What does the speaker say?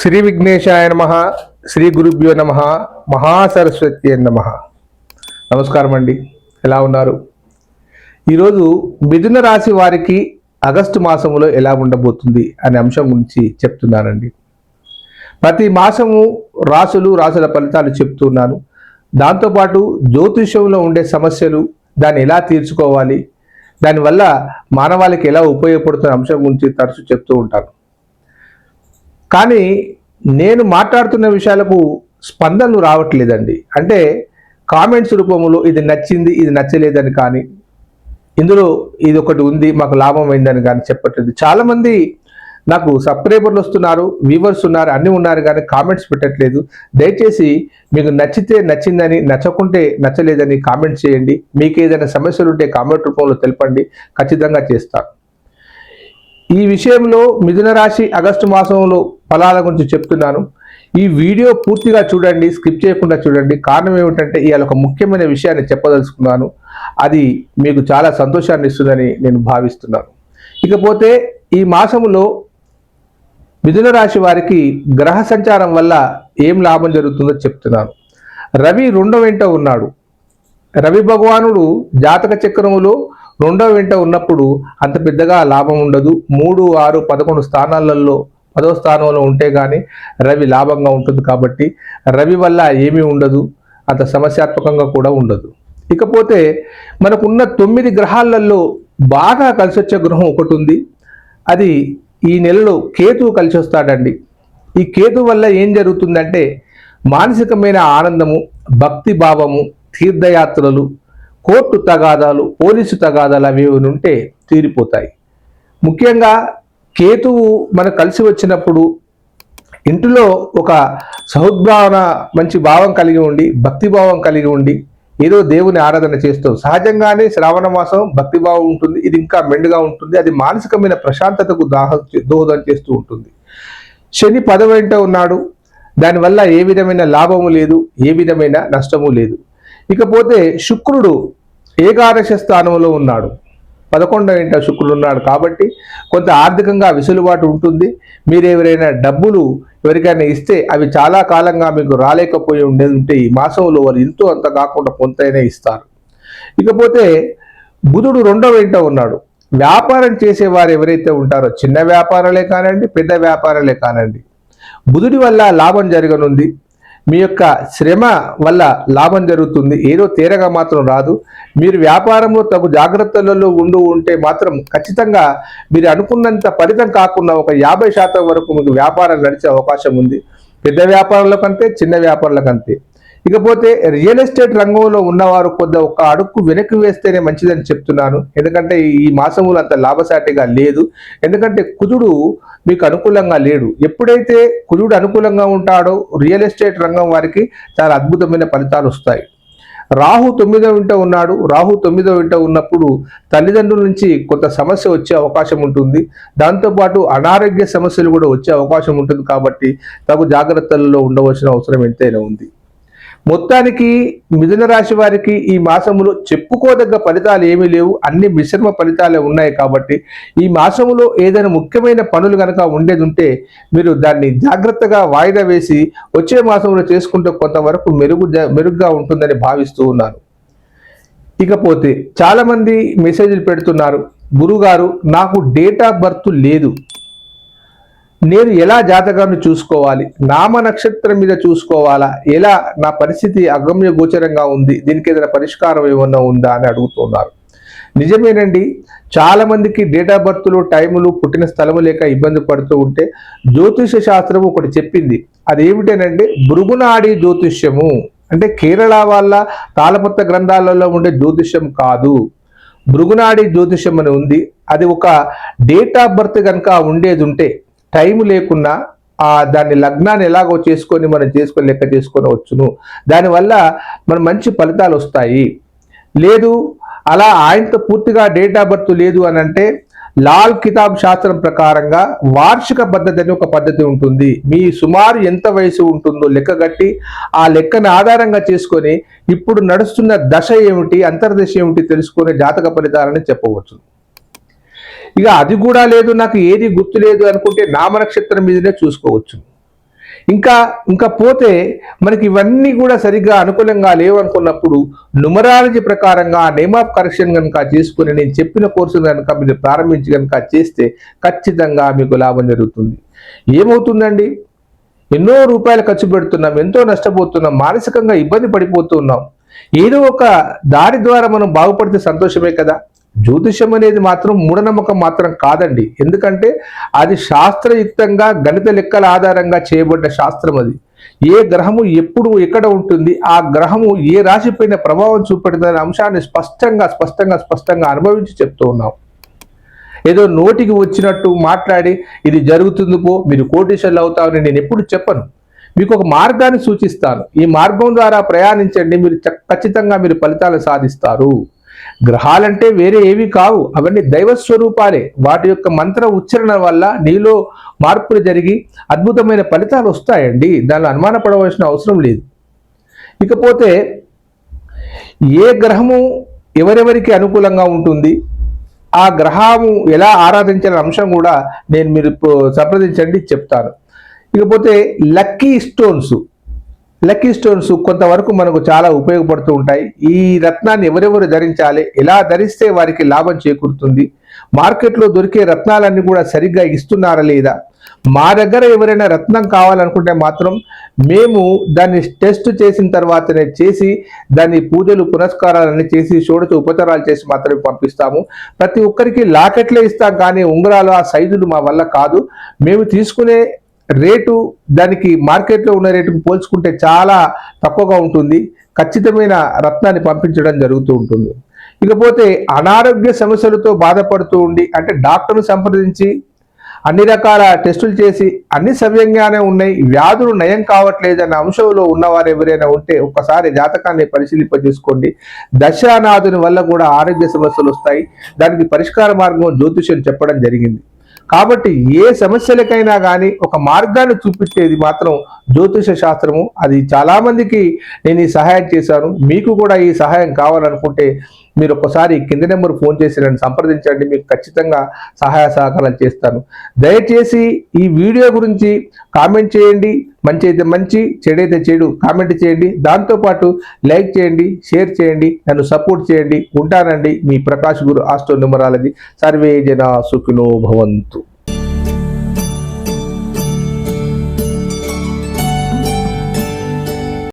శ్రీ విఘ్నేశాయ నమ శ్రీ గురుభ్యో నమ మహాసరస్వతి నమ. నమస్కారం అండి. ఎలా ఉన్నారు? ఈరోజు మిథున రాశి వారికి ఆగస్టు మాసంలో ఎలా ఉండబోతుంది అనే అంశం గురించి చెప్తున్నానండి. ప్రతి మాసము రాసులు రాసుల ఫలితాలు చెప్తున్నాను. దాంతోపాటు జ్యోతిష్యంలో ఉండే సమస్యలు దాన్ని ఎలా తీర్చుకోవాలి దానివల్ల మానవాళికి ఎలా ఉపయోగపడుతున్న అంశం గురించి తరచు చెప్తూ ఉంటాను. కానీ నేను మాట్లాడుతున్న విషయాలకు స్పందనలు రావట్లేదండి. అంటే కామెంట్స్ రూపంలో ఇది నచ్చింది ఇది నచ్చలేదని కానీ ఇందులో ఇది ఒకటి ఉంది మాకు లాభం అయిందని కానీ చెప్పట్లేదు. చాలామంది నాకు సబ్స్క్రైబర్లు వస్తున్నారు వ్యూవర్స్ ఉన్నారు అన్నీ ఉన్నారు కానీ కామెంట్స్ పెట్టట్లేదు. దయచేసి మీకు నచ్చితే నచ్చిందని నచ్చకుంటే నచ్చలేదని కామెంట్ చేయండి. మీకు ఏదైనా సమస్యలు ఉంటే కామెంట్ రూపంలో తెలపండి. ఖచ్చితంగా చేస్తాను ఈ విషయంలో మిథున రాశి ఆగస్టు మాసంలో ఫలాల గురించి చెప్తున్నాను. ఈ వీడియో పూర్తిగా చూడండి స్కిప్ చేయకుండా చూడండి. కారణం ఏమిటంటే ఇవాళ ఒక ముఖ్యమైన విషయాన్ని చెప్పదలుచుకున్నాను. అది మీకు చాలా సంతోషాన్ని ఇస్తుందని నేను భావిస్తున్నాను. ఇకపోతే ఈ మాసంలో మిథున రాశి వారికి గ్రహ సంచారం వల్ల ఏం లాభం జరుగుతుందో చెప్తున్నాను. రవి రెండో వెంట ఉన్నాడు. రవి భగవానుడు జాతక చక్రములో రెండో వెంట ఉన్నప్పుడు అంత పెద్దగా లాభం ఉండదు. మూడు ఆరు పదకొండు స్థానాలలో పదో స్థానంలో ఉంటే కానీ రవి లాభంగా ఉంటుంది కాబట్టి రవి వల్ల ఏమీ ఉండదు. అంత సమస్యాత్మకంగా కూడా ఉండదు. ఇకపోతే మనకున్న తొమ్మిది గ్రహాలలో బాగా కలిసి వచ్చే గ్రహం ఒకటి ఉంది. అది ఈ నెలలో కేతువు కలిసి వస్తాడండి. ఈ కేతు వల్ల ఏం జరుగుతుందంటే మానసికమైన ఆనందము భక్తి భావము తీర్థయాత్రలు కోర్టు తగాదాలు పోలీసు తగాదాలు అవి ఉంటే తీరిపోతాయి. ముఖ్యంగా కేతువు మనకు కలిసి వచ్చినప్పుడు ఇంటిలో ఒక సహుద్భావన మంచి భావం కలిగి ఉండి భక్తిభావం కలిగి ఉండి ఏదో దేవుని ఆరాధన చేస్తాం సహజంగానే శ్రావణ మాసం భక్తిభావం ఉంటుంది ఇది ఇంకా మెండుగా ఉంటుంది అది మానసికమైన ప్రశాంతతకు దాహ దోహదం చేస్తూ ఉంటుంది. శని పదవెంట ఉన్నాడు దానివల్ల ఏ విధమైన లాభము లేదు ఏ విధమైన నష్టము లేదు. ఇకపోతే శుక్రుడు ఏకాదశ స్థానంలో ఉన్నాడు. పదకొండవ ఇంట శుక్రుడు ఉన్నాడు కాబట్టి కొంత ఆర్థికంగా వెసులుబాటు ఉంటుంది. మీరు ఎవరైనా డబ్బులు ఎవరికైనా ఇస్తే అవి చాలా కాలంగా మీకు రాలేకపోయి ఉండేది ఉంటే ఈ మాసంలో వారు ఇంతో అంత కాకుండా కొంతైనా ఇస్తారు. ఇకపోతే బుధుడు రెండవ ఇంట ఉన్నాడు. వ్యాపారం చేసేవారు ఎవరైతే ఉంటారో చిన్న వ్యాపారాలే కానివ్వండి పెద్ద వ్యాపారాలే కానివ్వండి. బుధుడి వల్ల లాభం జరగనుంది. మీ యొక్క శ్రమ వల్ల లాభం జరుగుతుంది. ఏదో తేరగా మాత్రం రాదు. మీరు వ్యాపారంలో తగు జాగ్రత్తలలో ఉండు ఉంటే మాత్రం ఖచ్చితంగా మీరు అనుకున్నంత ఫలితం కాకుండా ఒక యాభై శాతం వరకు మీకు వ్యాపారం నడిచే అవకాశం ఉంది. పెద్ద వ్యాపారాల కంటే చిన్న వ్యాపారాల కంటే. ఇకపోతే రియల్ ఎస్టేట్ రంగంలో ఉన్నవారు కొద్ది ఒక అడుగు వెనక్కి వేస్తేనే మంచిదని చెప్తున్నాను. ఎందుకంటే ఈ మాసములు అంత లాభసాటిగా లేదు. ఎందుకంటే కుదుడు మీకు అనుకూలంగా లేడు. ఎప్పుడైతే కుదుడు అనుకూలంగా ఉంటాడో రియల్ ఎస్టేట్ రంగం వారికి చాలా అద్భుతమైన ఫలితాలు వస్తాయి. రాహు తొమ్మిదో వింట ఉన్నాడు. రాహు తొమ్మిదో వింట ఉన్నప్పుడు తల్లిదండ్రుల నుంచి కొంత సమస్య వచ్చే అవకాశం ఉంటుంది. దాంతోపాటు అనారోగ్య సమస్యలు కూడా వచ్చే అవకాశం ఉంటుంది కాబట్టి తగు జాగ్రత్తలలో ఉండవలసిన అవసరం ఎంతైనా ఉంది. మొత్తానికి మిథున రాశి వారికి ఈ మాసములో చెప్పుకోదగ్గ ఫలితాలు ఏమీ లేవు. అన్ని మిశ్రమ ఫలితాలే ఉన్నాయి కాబట్టి ఈ మాసములో ఏదైనా ముఖ్యమైన పనులు కనుక ఉండేది ఉంటే మీరు దాన్ని జాగ్రత్తగా వాయిదా వేసి వచ్చే మాసంలో చేసుకుంటే కొంతవరకు మెరుగు మెరుగ్గా ఉంటుందని భావిస్తూ ఉన్నాను ఇకపోతే చాలామంది మెసేజ్లు పెడుతున్నారు. గురుగారు నాకు డేట్ ఆఫ్ బర్త్ లేదు. నేను ఎలా జాతకాన్ని చూసుకోవాలి? నామ నక్షత్రం మీద చూసుకోవాలా? ఎలా? నా పరిస్థితి అగమ్య గోచరంగా ఉంది. దీనికి ఏదైనా పరిష్కారం ఏమన్నా ఉందా అని అడుగుతున్నారు. నిజమేనండి చాలా మందికి డేట్ ఆఫ్ బర్త్లు టైములు పుట్టిన స్థలము లేక ఇబ్బంది పడుతూ ఉంటే జ్యోతిష శాస్త్రం ఒకటి చెప్పింది. అదేమిటేనండి భృగునాడి జ్యోతిష్యము. అంటే కేరళ వాళ్ళ తాళపత్ర గ్రంథాలలో ఉండే జ్యోతిష్యం కాదు. భృగునాడి జ్యోతిష్యం అని ఉంది. అది ఒక డేట్ ఆఫ్ బర్త్ కనుక ఉండేది ఉంటే టైం లేకున్నా ఆ దాన్ని లగ్నాన్ని ఎలాగో చేసుకొని మనం చేసుకొని లెక్క చేసుకొనవచ్చును దానివల్ల మన మంచి ఫలితాలు వస్తాయి. లేదు అలా ఆయనతో పూర్తిగా డేట్ ఆఫ్ బర్త్ లేదు అని అంటే లాల్ కితాబ్ శాస్త్రం ప్రకారంగా వార్షిక పద్ధతి అని ఒక పద్ధతి ఉంటుంది. మీ సుమారు ఎంత వయసు ఉంటుందో లెక్క కట్టి ఆ లెక్కను ఆధారంగా చేసుకొని ఇప్పుడు నడుస్తున్న దశ ఏమిటి అంతర్దశ ఏమిటి తెలుసుకునే జాతక ఫలితాలని చెప్పవచ్చు. ఇక అది కూడా లేదు నాకు ఏది గుర్తు లేదు అనుకుంటే నామనక్షత్రం మీదనే చూసుకోవచ్చు. ఇంకా ఇంకా పోతే మనకి ఇవన్నీ కూడా సరిగ్గా అనుకూలంగా లేవు అనుకున్నప్పుడు నుమరాలజీ ప్రకారంగా నేమ్ ఆఫ్ కరెక్షన్ కనుక చేసుకుని నేను చెప్పిన కోర్సులు కనుక మీరు ప్రారంభించి కనుక చేస్తే ఖచ్చితంగా మీకు లాభం జరుగుతుంది. ఏమవుతుందండి? ఎన్నో రూపాయలు ఖర్చు పెడుతున్నాం ఎంతో నష్టపోతున్నాం మానసికంగా ఇబ్బంది పడిపోతున్నాం ఏదో ఒక దారి ద్వారా మనం బాగుపడితే సంతోషమే కదా? జ్యోతిషం అనేది మాత్రం మూఢనమ్మకం మాత్రం కాదండి. ఎందుకంటే అది శాస్త్రయుక్తంగా గణిత లెక్కల ఆధారంగా చేయబడ్డ శాస్త్రం అది. ఏ గ్రహము ఎప్పుడు ఎక్కడ ఉంటుంది ఆ గ్రహము ఏ రాశిపైన ప్రభావం చూపెడుతుందనే అంశాన్ని స్పష్టంగా స్పష్టంగా స్పష్టంగా అనుభవించి చెప్తూ ఉన్నాం. ఏదో నోటికి వచ్చినట్టు మాట్లాడి ఇది జరుగుతుందికో మీరు కోటీశ్వర్లు అవుతామని నేను ఎప్పుడు చెప్పను. మీకు ఒక మార్గాన్ని సూచిస్తాను. ఈ మార్గం ద్వారా ప్రయాణించండి మీరు ఖచ్చితంగా మీరు ఫలితాలు సాధిస్తారు. గ్రహాలంటే వేరే ఏవి కావు. అవన్నీ దైవ స్వరూపాలే. వాటి యొక్క మంత్ర ఉచ్చరణ వల్ల నీలో మార్పులు జరిగి అద్భుతమైన ఫలితాలు వస్తాయండి. దానిలో అనుమానపడవలసిన అవసరం లేదు. ఇకపోతే ఏ గ్రహము ఎవరెవరికి అనుకూలంగా ఉంటుంది? ఆ గ్రహము ఎలా ఆరాధించిన అంశం కూడా నేను మీరు సంప్రదించండి చెప్తాను. ఇకపోతే లక్కీ స్టోన్స్ లక్కీ స్టోన్స్ కొంతవరకు మనకు చాలా ఉపయోగపడుతూ ఉంటాయి. ఈ రత్నాన్ని ఎవరెవరు ధరించాలి? ఎలా ధరిస్తే వారికి లాభం చేకూరుతుంది? మార్కెట్లో దొరికే రత్నాలన్నీ కూడా సరిగ్గా ఇస్తున్నారా లేదా? మా దగ్గర ఎవరైనా రత్నం కావాలనుకుంటే మాత్రం మేము దాన్ని టెస్ట్ చేసిన తర్వాతనే చేసి దాన్ని పూజలు పునస్కారాలన్నీ చేసి షోడచ ఉపచారాలు చేసి మాత్రమే పంపిస్తాము. ప్రతి ఒక్కరికి లాకెట్లే ఇస్తాం కానీ ఉంగరాలు ఆ సైజులు మా వల్ల కాదు. మేము తీసుకునే రేటు దానికి మార్కెట్లో ఉన్న రేటుకు పోల్చుకుంటే చాలా తక్కువగా ఉంటుంది. ఖచ్చితమైన రత్నాన్ని పంపించడం జరుగుతూ ఉంటుంది. ఇకపోతే అనారోగ్య సమస్యలతో బాధపడుతూ ఉండి అంటే డాక్టర్ను సంప్రదించి అన్ని రకాల టెస్టులు చేసి అన్ని సవ్యంగానే ఉన్నాయి. వ్యాధులు నయం కావట్లేదన్న అంశంలో ఉన్నవారు ఎవరైనా ఉంటే ఒక్కసారి జాతకాన్ని పరిశీలింపజేసుకోండి. దశానాథుని వల్ల కూడా ఆరోగ్య సమస్యలు వస్తాయి. దానికి పరిష్కార మార్గం జ్యోతిష్యం చెప్పడం జరిగింది. కాబట్టి ఏ సమస్యలకైనా కానీ ఒక మార్గాన్ని చూపించేది మాత్రం జ్యోతిష శాస్త్రము. అది చాలామందికి నేను ఈ సహాయం చేశాను. మీకు కూడా ఈ సహాయం కావాలనుకుంటే మీరు ఒకసారి కింది నెంబర్ ఫోన్ చేసి నన్ను సంప్రదించండి మీకు ఖచ్చితంగా సహాయ సహకారాలు చేస్తాను. దయచేసి ఈ వీడియో గురించి కామెంట్ చేయండి మంచి అయితే మంచి చెడైతే చెడు కామెంట్ చేయండి దాంతోపాటు లైక్ చేయండి షేర్ చేయండి నన్ను సపోర్ట్ చేయండి ఉంటానండి మీ ప్రకాష్ గురు ఆస్ట్రో న్యూమరాలజీ సర్వే జన సుఖినో భవంతు.